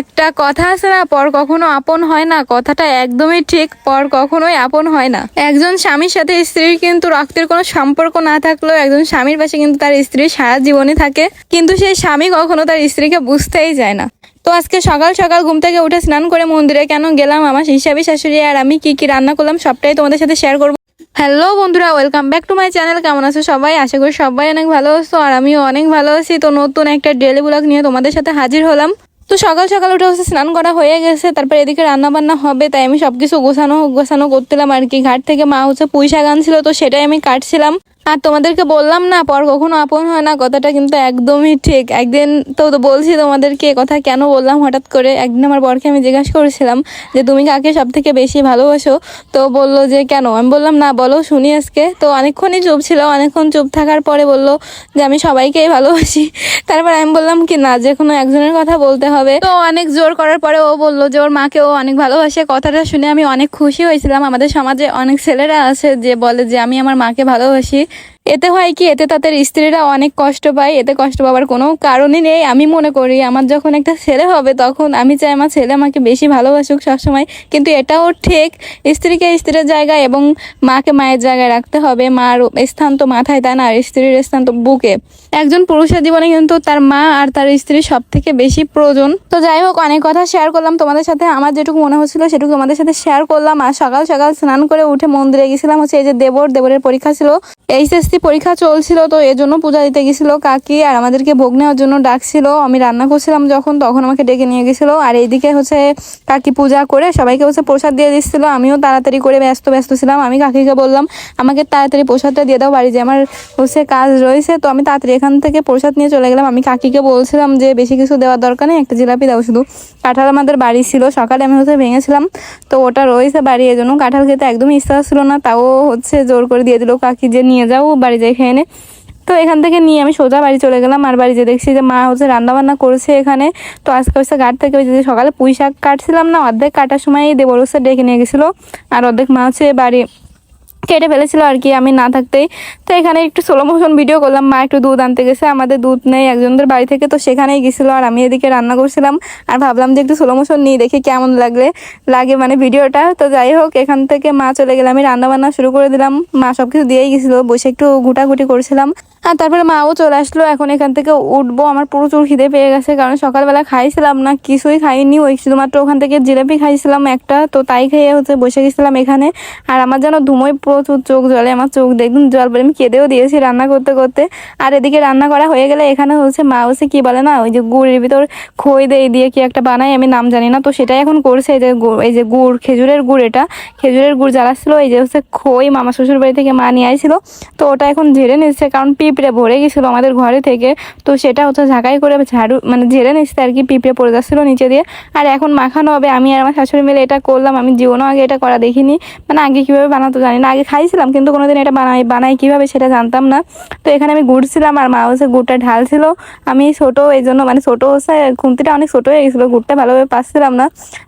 একটা কথা আছে না, পর কখনো আপন হয় না। কথাটা একদমই ঠিক, পর কখনোই আপন হয় না। একজন স্বামীর সাথে স্ত্রীর কিন্তু রক্তের কোনো সম্পর্ক না থাকলেও একজন স্বামীর পাশে কিন্তু তার স্ত্রী সারা জীবনই থাকে। কিন্তু সেই স্বামী কখনো তার স্ত্রীকে বুঝতেই যায় না। তো আজকে সকাল সকাল ঘুম থেকে উঠে স্নান করে মন্দিরে কেন গেলাম, আমার হিসাবি শাশুড়ি আর আমি কি কি রান্না করলাম, সবটাই তোমাদের সাথে শেয়ার করব। হ্যালো বন্ধুরা welcome back to my channel কেমন আছো সবাই? আশা করি সবাই অনেক ভালো আছো, আর আমিও অনেক ভালো আছি। তো নতুন একটা ডেলি ব্লগ নিয়ে তোমাদের সাথে হাজির হলাম। তো সকাল সকাল উঠে হচ্ছে স্নান করা হয়ে গেছে, তারপর এদিকে রান্না বান্না হবে, তাই আমি সব কিছু গোছানো গোছানো করছিলাম আর কি। ঘাট থেকে মা হচ্ছে পুঁই শাক আনছিল, তো সেটাই আমি কাটছিলাম। আর তোমাদেরকে বললাম না, পর কখনো আপন হয় না, কথাটা কিন্তু একদমই ঠিক। একদিন তো বলছি তোমাদেরকে, কথা কেন বললাম হঠাৎ করে? একদিন আমার বরকে আমি জিজ্ঞাসা করেছিলাম যে, তুমি কাকে সব থেকে বেশি ভালোবাসো? তো বলল যে, কেন? আমি বললাম, না, বলো, শুনি আজকে। তো অনেকক্ষণই চুপ ছিল, অনেকক্ষণ চুপ থাকার পরে বলল যে, আমি সবাইকেই ভালোবাসি। তারপর আমি বললাম কি, না, যে কোনো একজনের কথা বলতে হবে। তো অনেক জোর করার পরে ও বলল যে, ওর মাকে ও অনেক ভালোবাসে। কথাটা শুনে আমি অনেক খুশি হয়েছিলাম। আমাদের সমাজে অনেক ছেলেরা আছে যে, বলে যে, আমি আমার মাকে ভালোবাসি। এতে হয় কি, এতে তাদের স্ত্রীরা অনেক কষ্ট পায়, এতে কষ্ট পাওয়ার কোনো কারণই নেই। আমি মনে করি, আমার যখন একটা ছেলে হবে, তখন আমি চাই আমার ছেলে আমাকে বেশি ভালোবাসুক সবসময়। কিন্তু এটাও ঠিক, স্ত্রীকে স্ত্রীর জায়গায় এবং মাকে মায়ের জায়গায় রাখতে হবে। মার স্থান তো মাথায় তা না? আর স্ত্রীর স্থান তো বুকে। একজন পুরুষের জীবনে কিন্তু তার মা আর তার স্ত্রী সব থেকে বেশি প্রয়োজন। তো যাই হোক, অনেক কথা শেয়ার করলাম তোমাদের সাথে। আমার যেটুকু মনে হচ্ছিল সেটুকু তোমাদের সাথে শেয়ার করলাম। আর সকাল সকাল স্নান করে উঠে মন্দিরে গেছিলাম। হচ্ছে এই যে দেবর, দেবরের পরীক্ষা ছিল। এইচএসসি পরীক্ষা চলছিল তো এর জন্য পূজা দিতে গেছিল কাকি আর আমাদেরকে ভোগ নেওয়ার জন্য ডাকছিল। আমি রান্না করছিলাম যখন, তখন আমাকে ডেকে নিয়ে গেছিল। আর এইদিকে হচ্ছে কাকি পূজা করে সবাইকে হচ্ছে প্রসাদ দিয়ে দিচ্ছিল। আমিও তাড়াতাড়ি করে ব্যস্ত ব্যস্ত ছিলাম। আমি কাকিকে বললাম, আমাকে তাড়াতাড়ি প্রসাদটা দিয়ে দাও বাড়ি যে আমার হচ্ছে কাজ রয়েছে। তো আমি তাড়াতাড়ি এখান থেকে প্রসাদ নিয়ে চলে গেলাম। আমি কাকিকে বলছিলাম যে, বেশি কিছু দেওয়ার দরকার নেই, একটা জিলাপি দাও শুধু। কাঁঠাল আমাদের বাড়ি ছিল। সকালে আমি হচ্ছে ভেঙেছিলাম, তো ওটা রয়েছে বাড়ি এই জন্য কাঁঠাল খেতে একদমই ইচ্ছা ছিল না। তাও হচ্ছে জোর করে দিয়ে দিল, কাকি যে নিয়ে যাও বাড়ি যাই খেয়ে তো এখান থেকে নিয়ে আমি সোজা বাড়ি চলে গেলাম। আর বাড়ি যে দেখছি যে মা হচ্ছে রান্না বান্না করেছে এখানে, তো আজকে হচ্ছে ঘাট থেকে ওই যে সকালে পুঁই শাক কাটছিলাম না, অর্ধেক কাটার সময় দেবর হচ্ছে ডেকে নিয়ে গেছিল। আর অর্ধেক মা হচ্ছে বাড়ি কেটে ফেলেছিল আর কি আমি না থাকতেই। তো এখানে একটু স্লো মোশন ভিডিও করলাম, মা একটু দুধ আনতে গেছে, আমাদের দুধ নেই, একজনদের বাড়ি থেকে তো সেখানেই গেছিল আর আমি এদিকে রান্না করছিলাম। আর ভাবলাম যে একটু স্লো মোশন নিয়ে দেখি কেমন লাগলে, লাগে মানে ভিডিওটা তো যাই হোক, এখান থেকে মা চলে গেলে আমি রান্না বান্না শুরু করে দিলাম। মা সব কিছু দিয়েই গেছিল, বসে একটু ঘুটাঘুটি করছিলাম। আর তারপরে মাও চলে আসলো, এখন এখান থেকে উঠবো। আমার প্রচুর খিদে পেয়ে গেছে, কারণ সকালবেলা খাইছিলাম না, কিছুই খাইনি। ওই শুধুমাত্র ওখান থেকে জিলাপি খাইছিলাম একটা, তো তাই খেয়ে হচ্ছে বসে গেছিলাম এখানে। আর আমার যেন ধুমোয় প্রচুর চোখ জলে, আমার চোখ দেখুন জল বলে আমি কেঁদেও দিয়েছি রান্না করতে করতে। আর এদিকে রান্না করা হয়ে গেলে এখানে হচ্ছে মা হচ্ছে কি বলে না, ওই যে গুড়ের ভিতর খই দিয়ে দিয়ে কি একটা বানাই আমি নাম জানি না, তো সেটাই এখন করছে এই যে এই যে গুড়, খেজুরের গুড় এটা। খেজুরের গুড় জ্বালাচ্ছিল, এই যে হচ্ছে খই মামা শ্বশুর বাড়ি থেকে মা নিয়ে আইছিল, তো ওটা এখন ঝেড়ে নিচ্ছে কারণ পিঁপড়ে ভরে গেছিল আমাদের ঘরে থেকে। তো সেটা হচ্ছে ঝাঁকাই করে ঝাড়ু মানে ঝেড়ে নিচ্ছে আর কি, পিঁপড়ে পড়ে যাচ্ছিল নিচে দিয়ে। আর এখন মাখানো হবে, আমি আর আমার শাশুড়ি মিলে এটা করলাম, আমি জীবনও আগে এটা করা দেখিনি। মানে আগে কীভাবে বানাতো জানি না, আগে খাইছিলাম, কিন্তু কোনোদিন এটা বানাই বানাই কীভাবে সেটা জানতাম না। তো এখানে আমি গুড়ছিলাম আর মা হচ্ছে গুড়টা ঢালছিল। আমি ছোটো, এই জন্য মানে ছোটো হচ্ছে, খুন্তিটা অনেক ছোটো হয়ে গেছিল, গুড়টা ভালোভাবে পাচ্ছিলাম না।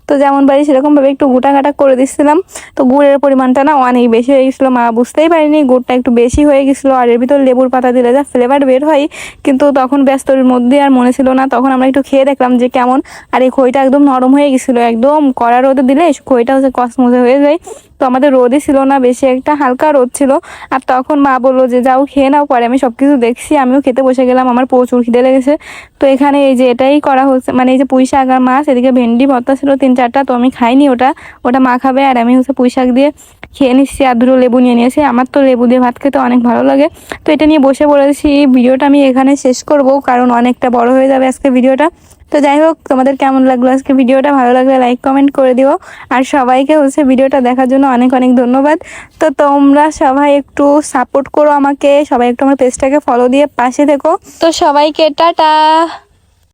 তো যেমন বাড়ি সেরকমভাবে একটু গোটা করে দিচ্ছিলাম। তো গুড়ের পরিমাণটা না অনেক বেশি হয়ে গেছিল, মা বুঝতেই পারিনি, গুড়টা একটু বেশি হয়ে গেছিল। আর এর ভিতর লেবুর পাতা দিলে যা ফ্লেভার বের হয়, কিন্তু তখন ব্যস্তর মধ্যে আর মনে ছিল না। তখন আমরা একটু খেয়ে দেখলাম যে কেমন। আর এই খইটা একদম নরম হয়ে গেছিল, একদম কড়া রোদে দিলে খইটা হচ্ছে কসমসে হয়ে যায়। তো আমাদের রোদই ছিল না, বেশি একটা হালকা রোদ ছিল। আর তখন মা বলল যে, যাও খেয়ে নাও, পরে আমি সব কিছু দেখছি, আমিও খেতে বসে গেলাম, আমার প্রচুর খিদে লেগেছে। তো এখানে এই যে এটাই করা হচ্ছে মানে এই যে পুঁই শাক আর মাছ, এদিকে ভেন্ডি ভর্তা ছিল তিন চারটা, তো আমি খাইনি ওটা ওটা মা খাবে আর আমি হচ্ছে পুঁই শাক দিয়ে খেয়ে নিচ্ছি আর দুটো লেবু নিয়ে নিয়েছি। আমার তো লেবু দিয়ে ভাত খেতে অনেক ভালো লাগে। তো এটা নিয়ে বসে পড়েছি ভিডিওটা আমি এখানে শেষ করব, কারণ অনেকটা বড় হয়ে যাবে আজকে ভিডিওটা। তো যাই হোক, তোমাদের কেমন লাগল আজকে ভিডিওটা? ভালো লাগলে লাইক কমেন্ট করে দিও। আর সবাইকে হচ্ছে ভিডিওটা দেখার জন্য অনেক অনেক ধন্যবাদ। তো তোমরা সবাই একটু সাপোর্ট করো আমাকে। সবাই একটু আমার পেজটাকে ফলো দিয়ে পাশে থেকো। তো সবাইকে টাটা।